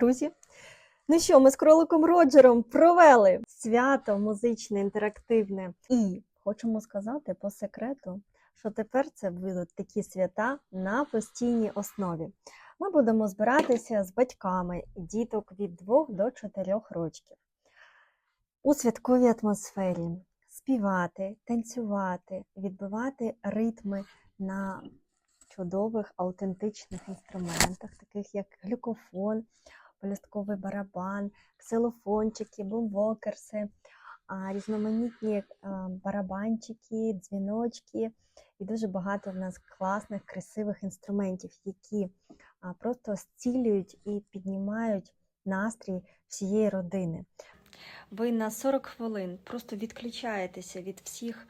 Друзі, ну що, ми з кроликом Роджером провели свято музичне, інтерактивне. І хочемо сказати по секрету, що тепер це будуть такі свята на постійній основі. Ми будемо збиратися з батьками діток від 2 до 4 років у святковій атмосфері, співати, танцювати, відбивати ритми на чудових аутентичних інструментах, таких як глюкофон, полістковий барабан, ксилофончики, бумвокерси, різноманітні барабанчики, дзвіночки і дуже багато в нас класних, красивих інструментів, які просто зцілюють і піднімають настрій всієї родини. Ви на 40 хвилин просто відключаєтеся від всіх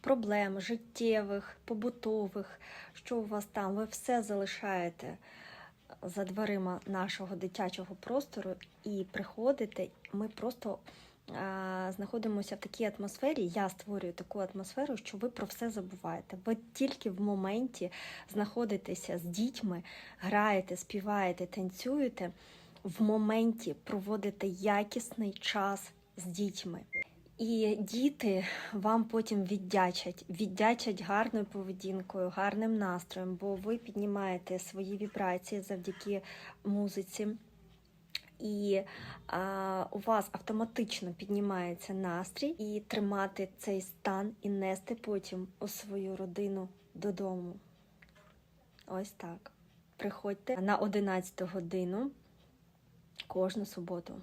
проблем життєвих, побутових, що у вас там, ви все залишаєте за дверима нашого дитячого простору і приходите. Ми просто а, знаходимося в такій атмосфері. Я створюю таку атмосферу, що ви про все забуваєте. Ви тільки в моменті знаходитеся з дітьми, граєте, співаєте, танцюєте. В моменті проводите якісний час з дітьми. І діти вам потім віддячать, віддячать гарною поведінкою, гарним настроєм, бо ви піднімаєте свої вібрації завдяки музиці, і а, у вас автоматично піднімається настрій, і тримати цей стан і нести потім у свою родину додому. Ось так. Приходьте на 11 годину кожну суботу.